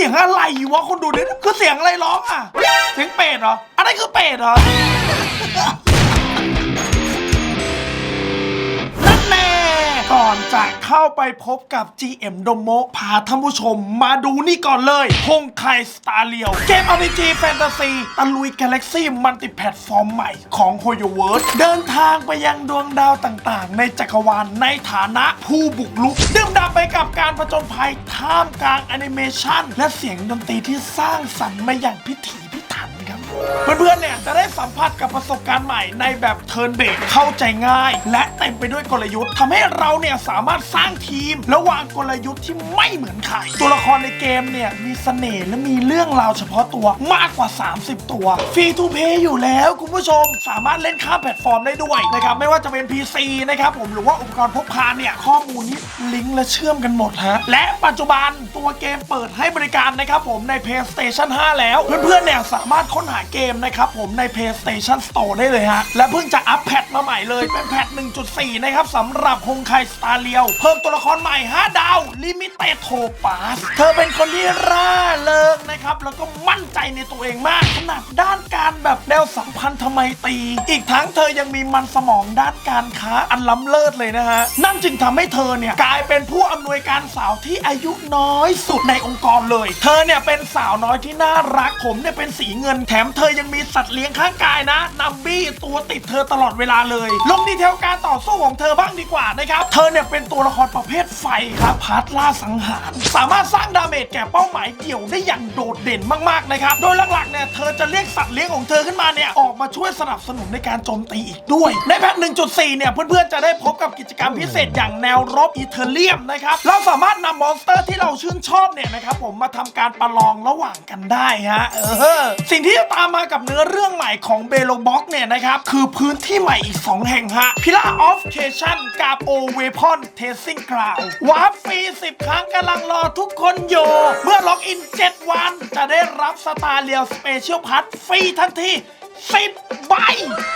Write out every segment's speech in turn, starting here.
สียงอะไรวะคนดูเนี่ยคือเสียงอะไรร้องอะ เสียงเป็ดเหรออันนั้นคือเป็ดเหรอ จะเข้าไปพบกับ GM โดโมพาท่านผู้ชมมาดูนี่ก่อนเลยฮงไคสตาร์เลียว เกม RPG แฟนตาซีตะลุยกาแล็กซี่มัลติแพลตฟอร์มใหม่ของ h o y o w o r l d เดินทางไปยังดวงดาวต่างๆ ในจักรวาลในฐานะผู้บุกลุกดื่มด่ำไปกับการผจญภัยท่ามกลางแอนิเมชันและเสียงดนตรีที่สร้างสรรค์มาอย่างพิถี เพื่อนๆ เนี่ยจะได้สัมผัสกับประสบการณ์ใหม่ในแบบเทิร์นเบสเข้าใจง่าย และเต็มไปด้วยกลยุทธ์ทำให้เราเนี่ยสามารถสร้างทีม และวางกลยุทธ์ที่ไม่เหมือนใครตัวละครในเกมเนี่ยมีเสน่ห์และมีเรื่องราวเฉพาะตัวมากกว่า 30 ตัวฟรีทูเพย์อยู่แล้วคุณผู้ชมสามารถเล่นข้ามแพลตฟอร์มได้ด้วยนะครับไม่ว่าจะเป็น PC นะครับผมหรือว่าอุปกรณ์พกพาเนี่ยข้อมูลนี้ลิงก์และเชื่อมกันหมดฮะและปัจจุบันตัวเกมเปิดให้บริการนะครับผมใน PlayStation 5 แล้ว เพื่อนๆเนี่ยสามารถค้นหาเกมนะครับผมใน PlayStation Store ได้เลยฮะ และเพิ่งจะอัปแพทมาใหม่เลยเป็นแพท 1.4 นะครับสำหรับฮงไคสตาร์เลียว เพิ่มตัวละครใหม่ 5 ดาวลิมิเต็ดโทปาสเธอเป็นคนที่ร่าเริงนะครับ แล้วก็มั่นใจในตัวเองมากขนาดด้านการแบบแนวสัมพันธไมตรีอีกทั้งเธอยังมีมันสมองด้านการค้าอันล้ำเลิศเลยนะฮะ นั่นจึงทำให้เธอเนี่ยกลายเป็นผู้อำนวยการสาวที่อายุน้อยสุดในองค์กรเลย เธอเนี่ยเป็นสาวน้อยที่น่ารักผมเนี่ยเป็นสีเงินแถมเธธอยังมีสัตว์เลี้ยงข้างกายนะนัมบี้ตัวติดเธอตลอดเวลาเลย ลงดีเทลการต่อสู้ของเธอบ้างดีกว่านะครับ เธอเนี่ยเป็นตัวละครประเภทไฟครับพาร์ทล่าสังหาร สามารถสร้างดาเมจแก่เป้าหมายเดี่ยวได้อย่างโดดเด่นมากๆนะครับ โดยหลักๆเนี่ยเธอจะเรียกสัตว์เลี้ยงของเธอขึ้นมาเนี่ยออกมาช่วยสนับสนุนในการโจมตีอีกด้วย ในแพท1.4 เนี่ยเพื่อนๆจะได้พบกับกิจกรรมพิเศษอย่างแนวรบอีเทเรียมนะครับเราสามารถนำมอนสเตอร์ที่เราชื่นชอบเนี่ยนะครับผมมาทำการประลองระหว่างกันได้ฮะเออสิ่งที่จะตามมากับเนื้อเรื่องใหม่ของเบโลบ็อกเนี่ยนะครับ คือพื้นที่ใหม่อีก 2 แห่งฮะพิล่าออฟเคชั่นกับโอเวพอนเทสซิ่งกราววาร์ปฟรี 10 ครั้งกำลังรอทุกคนอยู่ เมื่อล็อกอิน 7 วัน จะได้รับสตาร์เรียวสเปเชียลพัทฟรีทันที สิบใบ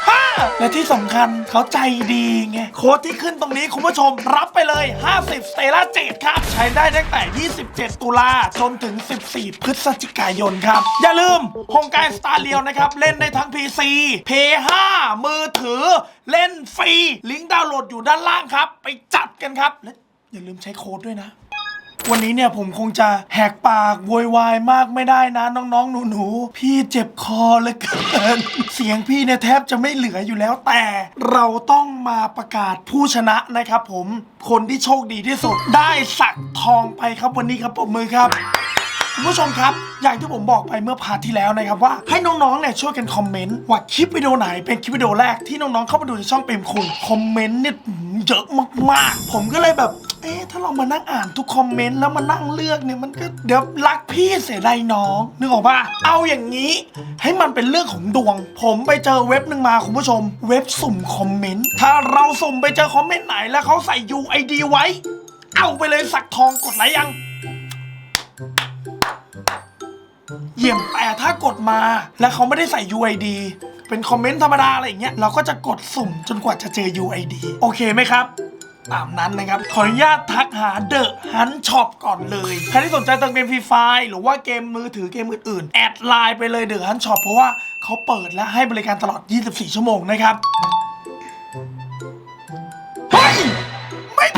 ห้าและที่สำคัญเขาใจดีไง โค้ดที่ขึ้นตรงนี้คุณผู้ชมรับไปเลย 50สเตล่าเจดครับ ใช้ได้ตั้งแต่ 27 ตุลาจนถึง 14 พฤศจิกายนครับ อย่าลืมโครงการสตาร์เลียวนะครับ เล่นได้ทั้ง PC P5 มือถือ เล่นฟรี ลิงก์ดาวน์โหลดอยู่ด้านล่างครับ ไปจัดกันครับและอย่าลืมใช้โค้ดด้วยนะ วันนี้เนี่ยผมคงจะแหกปากโวยวายมากไม่ได้นะน้องๆหนูๆพี่เจ็บคอเหลือเกิน เสียงพี่เนี่ยแทบจะไม่เหลืออยู่แล้วแต่เราต้องมาประกาศผู้ชนะนะครับผมคนที่โชคดีที่สุดได้สักทองไปครับวันนี้ครับปมมือครับ คุณผู้ชมครับ อย่างที่ผมบอกไปเมื่อพาร์ทที่แล้วนะครับว่าให้น้องๆเนี่ยช่วยกันคอมเมนต์ว่าคลิปวิดีโอไหนเป็นคลิปวิดีโอแรกที่น้องๆเข้ามาดูในช่องเปรมคุณคอมเมนต์เนี่ยเยอะมากๆ ผมก็เลยแบบเอ๊ะถ้าเรามานั่งอ่านทุกคอมเมนต์แล้วมานั่งเลือกเนี่ยมันก็เดี๋ยวรักพี่เสียดายน้องนึกออกปะเอาอย่างนี้ ให้มันเป็นเรื่องของดวง ผมไปเจอเว็บหนึ่งมาคุณผู้ชม เว็บสุ่มคอมเมนต์ถ้าเราสุ่มไปเจอคอมเมนต์ไหนแล้วเขาใส่ UID ไว้ เอาไปเลยสักทองกดไลค์ยัง เยี่ยมแต่ถ้ากดมาแล้วเขาไม่ได้ใส่ UID เป็นคอมเมนต์ธรรมดาอะไรอย่างเงี้ยเราก็จะกดสุ่มจนกว่าจะเจอ UID โอเคไหมครับ ตามนั้นนะครับ ขออนุญาตทักหาเดอะฮันช็อปก่อนเลย ใครที่สนใจเติมเกมฟรีไฟหรือว่าเกมมือถือเกมอื่นๆ แอดไลน์ไปเลยเดอะฮันช็อปเพราะว่าเขาเปิดและให้บริการตลอด 24 ชั่วโมงนะครับ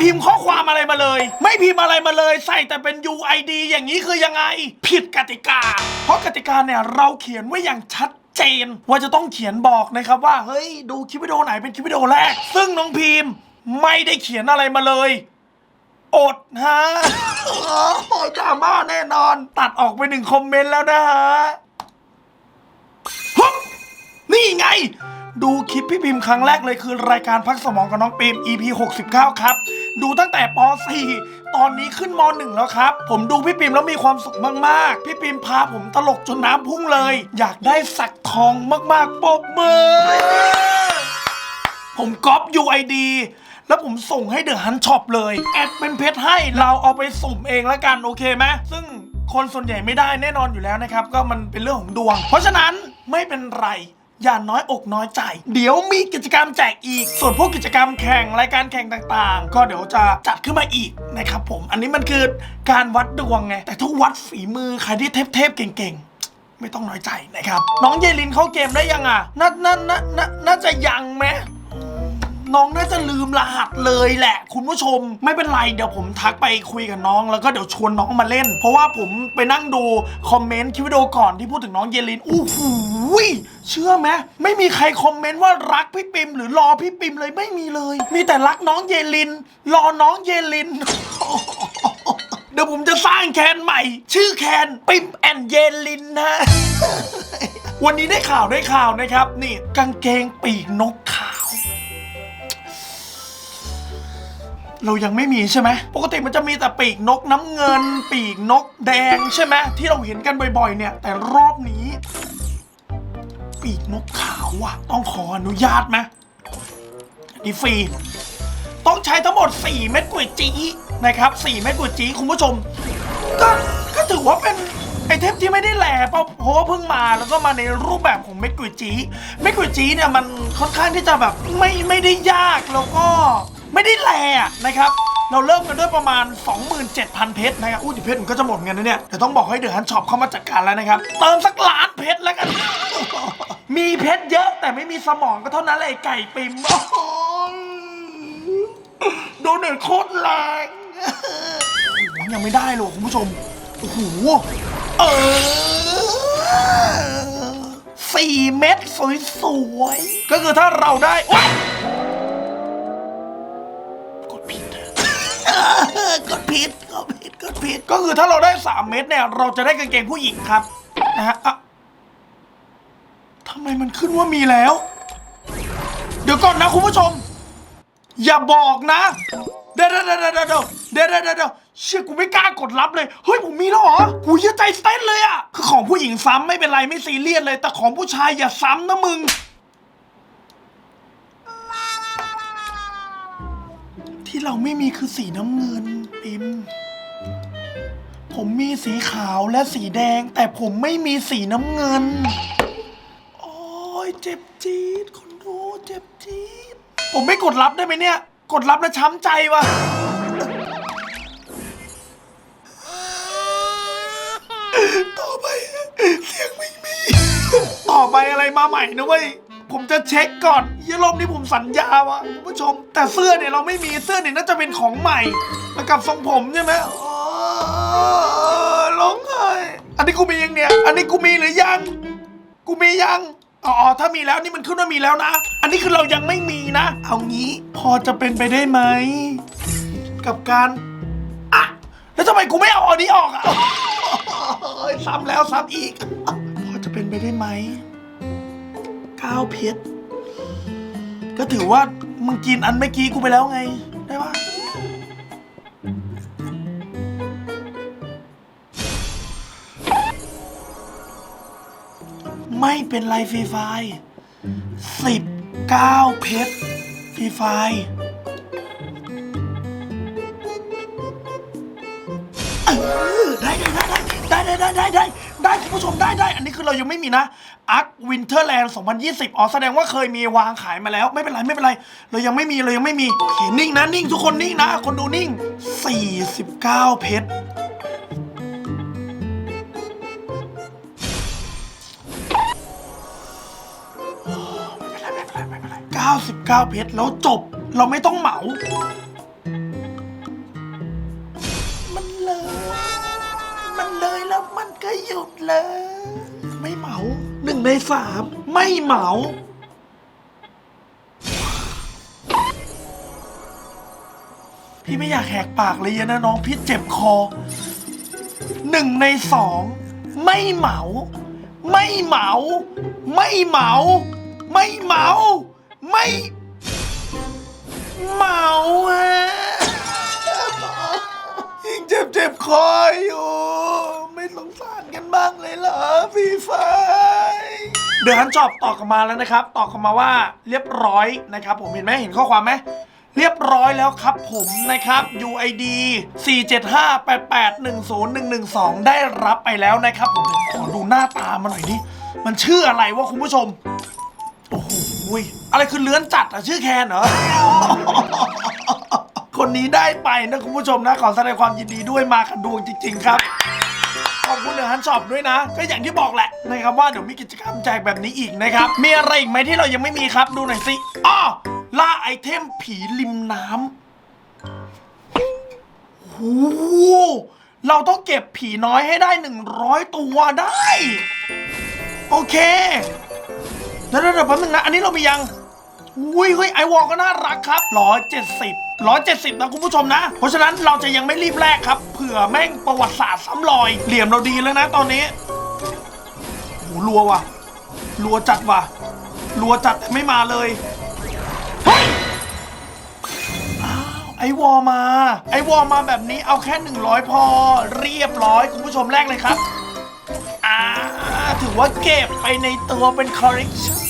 พิมพ์ข้อความอะไรมาเลย ไม่พิมพ์อะไรมาเลย ใส่แต่เป็น UID อย่างนี้คือยังไง ผิดกติกา เพราะกติกาเนี่ยเราเขียนไว้อย่างชัดเจนว่าจะต้องเขียนบอกนะครับว่าเฮ้ยดูคลิปวิดีโอไหนเป็นคลิปวิดีโอแรก ซึ่งน้องพิมพ์ไม่ได้เขียนอะไรมาเลย อดฮะโอ้ยดราม่าแน่นอน ตัดออกไปหนึ่งคอมเมนต์แล้วนะฮะนี่ไง ดูคลิปพี่พิมพ์ครั้งแรกเลยคือรายการพักสมองกับน้องปิม EP 69 ครับ ดูตั้งแต่ป .4 ตอนนี้ขึ้นม .1 แล้วครับ ผมดูพี่ปิมแล้วมีความสุขมากๆ พี่ปิมพาผมตลกจนน้ำพุ่งเลย อยากได้สักทองมากๆปบมือ ผมก๊อป UID แล้วผมส่งให้เดอะฮันช็อปเลย แอดเป็นเพชรให้เราเอาไปสุ่มเองล้วกันโอเคไหมซึ่งคนส่วนใหญ่ไม่ได้แน่นอนอยู่แล้วนะครับ ก็มันเป็นเรื่องของดวง เพราะฉะนั้นไม่เป็นไร อย่าน้อยอกน้อยใจ เดี๋ยวมีกิจกรรมแจกอีก ส่วนพวกกิจกรรมแข่งรายการแข่งต่างๆ ก็เดี๋ยวจะจัดขึ้นมาอีกนะครับผม อันนี้มันคือการวัดดวงไง แต่ถ้าวัดฝีมือใครที่เทพๆเก่งๆ ไม่ต้องน้อยใจนะครับ น้องเยลินเข้าเกมได้ยังอะน่าน่าน่าน่าน่าจะยังไหม น้องน่าจะลืมรหัสเลยแหละ คุณผู้ชมไม่เป็นไรเดี๋ยวผมทักไปคุยกับน้อง แล้วก็เดี๋ยวชวนน้องมาเล่น เพราะว่าผมไปนั่งดูคอมเมนต์คลิปวิดีโอก่อนที่พูดถึงน้องเยลินอู้หูยเชื่อไหมไม่มีใครคอมเมนต์ว่ารักพี่ปิมหรือรอพี่ปิมเลยไม่มีเลย มีแต่รักน้องเยลิน รอน้องเยลินเดี๋ยวผมจะสร้างแคนใหม่ ชื่อแคนปิมแอนเยลินนะวันนี้ได้ข่าวได้ข่าวนะครับ นี่กางเกงปีกนกขาว เรายังไม่มีใช่ไหมปกติมันจะมีแต่ปีกนกน้ำเงิน ปีกนกแดงใช่ไหมที่เราเห็นกันบ่อยๆ เนี่ย แต่รอบนี้ ปีกนกขาวว่ะต้องขออนุญาตไหมอันนี่ฟรี ต้องใช้ทั้งหมด 4 เม็ดก๋วยจีนะครับ 4 เม็ดก๋วยจีคุณผู้ชม ก็ก็ถือว่าเป็นไอเทมที่ไม่ได้แหล่เพราะเพราะว่าเพิ่งมาแล้วก็มาในรูปแบบของเม็ดกุยจีเม็ดกุยจีเนี่ยมันค่อนข้างที่จะแบบไม่ไม่ได้ยากแล้วก็ ไม่ได้แลนะครับ เราเริ่มกันด้วยประมาณ 27,000 เพชรนะครับอู้ดิเพชรมันก็จะหมดเงินนะเนี่ยเดี๋ยวต้องบอกให้เดือฮันช็อปเข้ามาจัดการแล้วนะครับ เติมสักล้านเพชรแล้วกัน มีเพชรเยอะแต่ไม่มีสมองก็เท่านั้นแหละไอ้ไก่ปิมโอ้ยโดนเน็ตโคตรแรงยังไม่ได้เลยคุณผู้ชม โอ้โห เออสี่เม็ดสวยๆ ก็คือถ้าเราได้ว้าย ผิดก็ผิดก็ผิดก็คือถ้าเราได้สามเม็ดเนี่ย เราจะได้กางเกงผู้หญิงครับนะฮะทำไมมันขึ้นว่ามีแล้ว เดี๋ยวก่อนนะคุณผู้ชม อย่าบอกนะ เดี๋ยวเดี๋ยวเดี๋ยวเดี๋ยวเดี๋เดี๋เชื่อกูไม่กล้ากดรับเลย เฮ้ยผมมีแล้วเหรอกูเยอะใจเต้นเลยอะ คือของผู้หญิงซ้ำไม่เป็นไรไม่ซีเรียสเลย แต่ของผู้ชายอย่าซ้ำนะมึง ที่เราไม่มีคือสีน้ำเงินปิมผมมีสีขาวและสีแดง แต่ผมไม่มีสีน้ำเงิน โอ้ยเจ็บจี๊ดคนดูเจ็บจี๊ดผมไม่กดรับได้ไหมเนี่ย กดรับแล้วช้ำใจว่ะต่อไปเสียงไม่มี ต่อไปอะไรมาใหม่นะเว้ย ผมจะเช็คก่อนเยี่ยรอบนี้ผมสัญญาว่ะคุณผู้ชม แต่เสื้อเนี่ยเราไม่มีเสื้อเนี่ยน่าจะเป็นของใหม่แล้วกับทรงผมใช่ไหมอ๋อร้องไห้อันนี้กูมียังเนี่ย อันนี้กูมีหรือยัง กูมียังอ๋อถ้ามีแล้วนี่มันขึ้นว่ามีแล้วนะ อันนี้คือเรายังไม่มีนะ เอางี้พอจะเป็นไปได้ไหม กับการอะแล้วทำไมกูไม่เอาอันนี้ออกอะซ้ำแล้วซ้ำอีก พอจะเป็นไปได้ไหม ก้าวเพชรก็ถือว่ามึงกินอันเมื่อกี้กูไปแล้วไง ได้ปะไม่เป็นไรฟรีไฟสิบเก้าเพชรฟรีไฟได้ได้ได้ได้ได้ได้ได้ ได้คุณผู้ชมได้ได้ อันนี้คือเรายังไม่มีนะอาร์ควินเทอร์แลนด์2020 อ๋อแสดงว่าเคยมีวางขายมาแล้ว ไม่เป็นไรไม่เป็นไร เรายังไม่มีเรายังไม่มีโอเคนิ่งนะนิ่งทุกคนนิ่งนะ คนดูนิ่ง 49 เพชร99 เพชรแล้วจบเราไม่ต้องเหมา ก็หยุดเลย ไม่เหมาหนึ่งในสามไม่เหมาพี่ไม่อยากแหกปากเลยนะน้องพี่เจ็บคอหนึ่งในสองไม่เหมา ไม่เหมา ไม่เหมา ไม่เหมา ไม่ เหมาฮะยิ่งเจ็บเจ็บคออยู่ บ้างเลยเหรอพี่ไฟเดือฮันจอบตอบกลับมาแล้วนะครับ ตอบกลับมาว่าเรียบร้อยนะครับ ผมเห็นไหมเห็นข้อความไหมเรียบร้อยแล้วครับผมนะครับ UID 47588101112 ได้รับไปแล้วนะครับผมขอดูหน้าตามาหน่อยดิมันชื่ออะไรวะคุณผู้ชม โอุ้ยอะไรคือเลื้อนจัดอะชื่อแคนเหรอ คนนี้ได้ไปนะคุณผู้ชมนะ ขอแสดงความยินดีด้วยมากันดวงจริง ๆ ครับ ขอบคุณเดอะฮันช็อปด้วยนะ ก็อย่างที่บอกแหละนะครับว่าเดี๋ยวมีกิจกรรมแจกแบบนี้อีกนะครับ มีอะไรอีกไหมที่เรายังไม่มีครับดูหน่อยสิอ้อล่าไอเทมผีริมน้ำโอ้เราต้องเก็บผีน้อยให้ได้ 100 ตัวได้ โอเคเดี๋ยวเดี๋ยวแป๊บนึงนะ อันนี้เรามียัง อุ้ยเฮ้ยไอวอลก็น่ารักครับร้อยเจ็ดสิบร้อยเจ็ดสิบนะคุณผู้ชมนะ เพราะฉะนั้นเราจะยังไม่รีบแลกครับเผื่อแม่งประวัติศาสตร์ซ้ำรอย เหลี่ยมเราดีแล้วนะตอนนี้โหรัวว่ะรัวจัดว่ะรัวจัดแต่ไม่มาเลยเฮ้ยอ้าวไอวอลมา ไอวอลมาแบบนี้เอาแค่ 100 พอเรียบร้อย คุณผู้ชมแรกเลยครับ อ่า ถือว่าเก็บไปในตัวเป็นคอ l เล c ชัน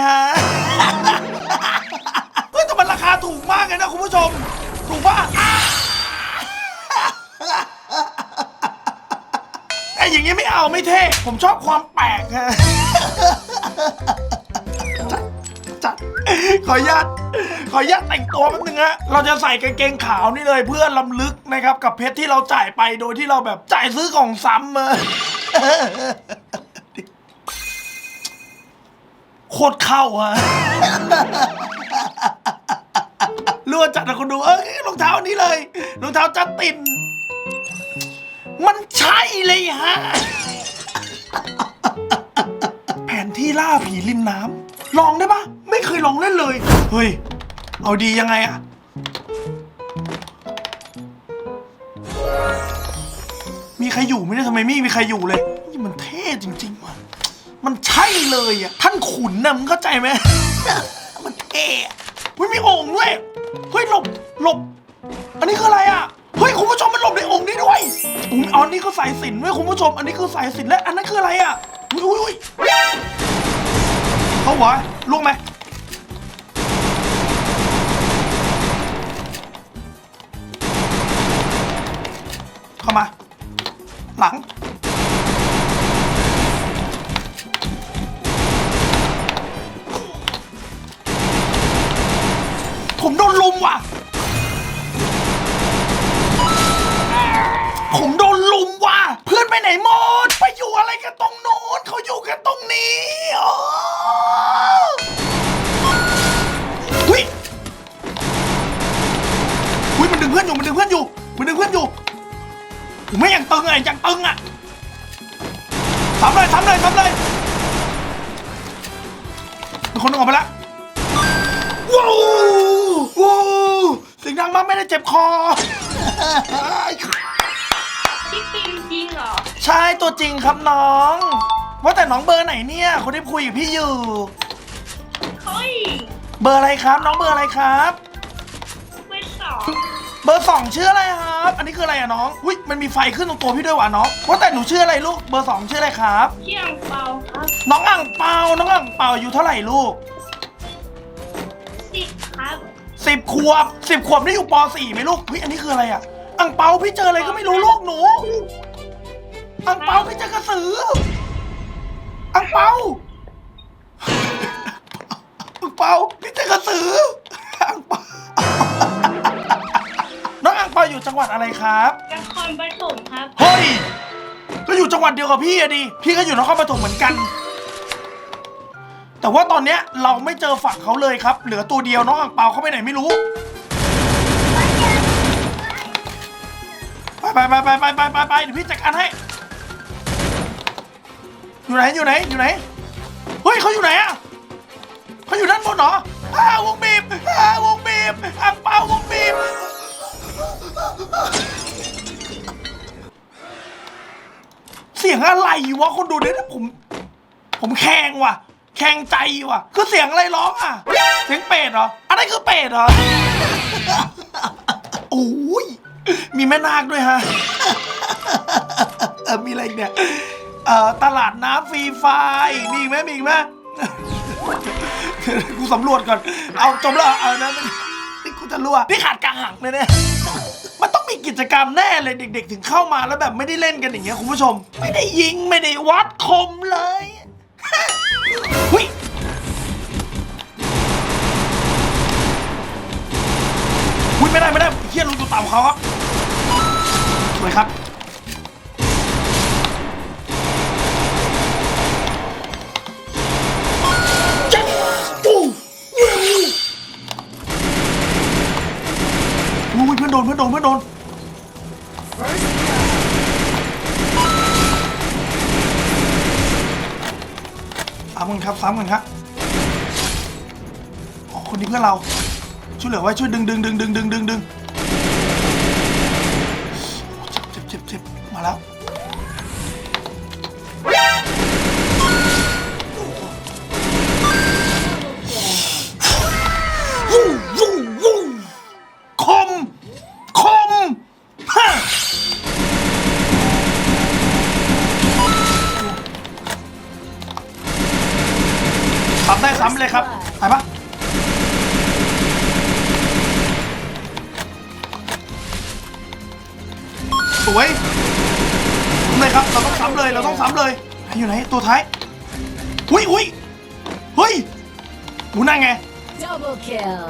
ฮะเฮ้ยแต่มันราคาถูกมากเลยนะคุณผู้ชม ถูกป่ะไอ้อย่างงี้ไม่เอาไม่เท่ ผมชอบความแปลกฮะจัดขออนุญาตขออนุญาตแต่งตัวแป๊บนึงฮะ เราจะใส่กางเกงขาวนี่เลยเพื่อลำลึกนะครับ กับเพชรที่เราจ่ายไปโดยที่เราแบบจ่ายซื้อกล่องซ้ำ ตรเข้าฮะลวจัดนะคุณดู เอ้ยรองเท้านี้เลยรองเท้าจัดติน มันใช่เลยฮะ แผนที่ล่าผีริมน้ำลองได้ปะไม่เคยลองเล่นเลย เฮ้ย เอาดียังไงอะมีใครอยู่ไหมเนี่ยทำไมไม่มีใครอยู่เลยนี่มันเท่จริงๆว่ะ มันใช่เลยอะ ท่านขุนนะมึงเข้าใจไหม มันเท่อะเฮ้ยมีองค์ด้วย เฮ้ยหลบหลบ อันนี้คืออะไรอะ เฮ้ยคุณผู้ชมมันหลบในองค์นี้ด้วยอุ้ยอ๋อนี่คือสายสิญจนเว้ยคุณผู้ชม อันนี้คือสายสิญจนและอันนั้นคืออะไรอะ อุ้ยอุ้ยอุ้ยเขาหัวล่วงไหมเข้ามา หลัง จริงครับน้อง ว่าแต่น้องเบอร์ไหนเนี่ย คนที่คุยกับพี่อยู่ เฮ้ยเบอร์อะไรครับ น้องเบอร์อะไรครับเวทสองเบอร์สองชื่ออะไรครับ อันนี้คืออะไรอะน้อง อุ้ยมันมีไฟขึ้นตรงตัวพี่ด้วยว่ะน้อง ว่าแต่หนูชื่ออะไรลูก เบอร์สองชื่ออะไรครับ เที่ยงเปาครับน้องอ่างเปา น้องอ่างเปาอายู่เท่าไหร่ลูกสิบครับสิบขวบสิบขวบนี่อยู่ปสี่ไหมลูกเฮ้ยอันนี้คืออะไรอะอ่างเปาพี่เจออะไรก็ไม่รู้ลูกหนู อ่างเปาพี่เจอกระสืออ่างเปาอ่างเปาพี่เจอกระสืออ่างเปา น้องอ่างเปาอยู่จังหวัดอะไรครับ นครปฐมครับ เฮ้ย ก็อยู่จังหวัดเดียวกับพี่อะดิ พี่ก็อยู่นครปฐมเหมือนกัน แต่ว่าตอนเนี้ยเราไม่เจอฝั่งเขาเลยครับ เหลือตัวเดียวน้องอ่างเปาเขาไปไหนไม่รู้ ไปไปไปไปไปไปไปเดี๋ยวพี่จัดการให้ อยู่ไหนอยู่ไหนอยู่ไหนเฮ้ยเขาอยู่ไหนอะเขาอยู่ด้านบนเหรออ้าวงบีบอ้าวงบีบอ่างเปาวงบีบเสียงอะไรวะคนดูเนี่ยผม ผมแข่งว่ะ แข่งใจว่ะ คือเสียงอะไรร้องอะ เสียงเป็ดเหรออันนั้นคือเป็ดเหรอโอ้ยมีแม่นาคด้วยฮะเออมีอะไรเนี่ย อ่อตลาดน้ำฟรีไฟล์มีอีกไหมมีอีกไหม กูสำรวจก่อน เอาจบแล้วเหรอเอานะจะรั่วนี่ขาดกระหังเลยเนี่ยมันต้องมีกิจกรรมแน่เลยเด็ก ๆ ถึงเข้ามาแล้วแบบไม่ได้เล่นกันอย่างเงี้ยคุณผู้ชม ไม่ได้ยิงไม่ได้วัดคมเลยหุยหุยไม่ได้ไม่ได้เฮียลุงตัวต่ำเขาครับสวยครับ โดนเพื่อนโดนเพื่โดนซ้ำกันครับซ้ำกันครับอ๋อคนนี้เพื่อนเรา ช่วยเหลือไว้ช่วยดึงดึงดึงดึงดึงดึงดึงเจ็บเจ็บเจ็บเจ็บมาแล้ว ซ้ำได้ซ้ำเลยครับไปปะสวยเลยครับ เราต้องซ้ำเลย เราต้องซ้ำเลยไหนอยู่ไหน ตัวท้าย อุ้ยอุ้ยเฮ้ยหูนั่งไง Double kill.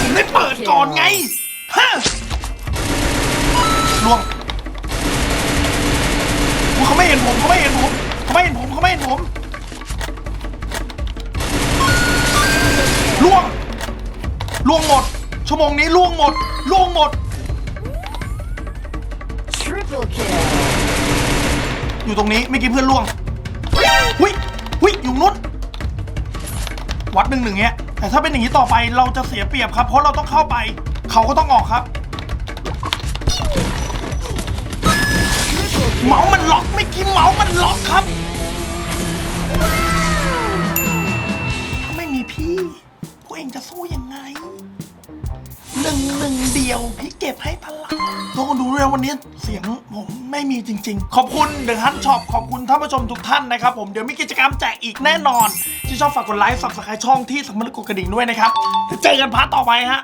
ผมได้เปิดก่อนไงฮะล วงอุ๊ยเขาไม่เห็นผมเขาไม่เห็นผมเขาไม่เห็นผมเขาไม่เห็นผมล่วงล่วงหมด ชั่วโมงนี้ล่วงหมดล่วงหมด Triple kill. อยู่ตรงนี้ไม่อกี้เพื่อนล่วงหุยหุยอยู่นู้นวัดหนึ่งหนึ่งเงี้ยแต่ถ้าเป็นอย่างนี้ต่อไปเราจะเสียเปรียบครับ เพราะเราต้องเข้าไป เขาก็ต้องออกครับ เมาส์มันล็อกไม่กี้เมาส์มันล็อกครับ ถ้าไม่มีพี่พวกเองจะสู้ยังไงหนึ่งหนึ่งเดียวพี่เก็บให้พลังทุกคนดูด้วยวันนี้เสียงผมไม่มีจริง ๆ ขอบคุณเดอะฮันช็อปขอบคุณท่านผู้ชมทุกท่านนะครับผมเดี๋ยวมีกิจกรรมแจกอีกแน่นอน ที่ชอบฝากกดไลค์ฝากสไครช่องที่สำคัญกดกระดิ่งด้วยนะครับเดี๋ยวเจอกันพาร์ทต่อไปฮะ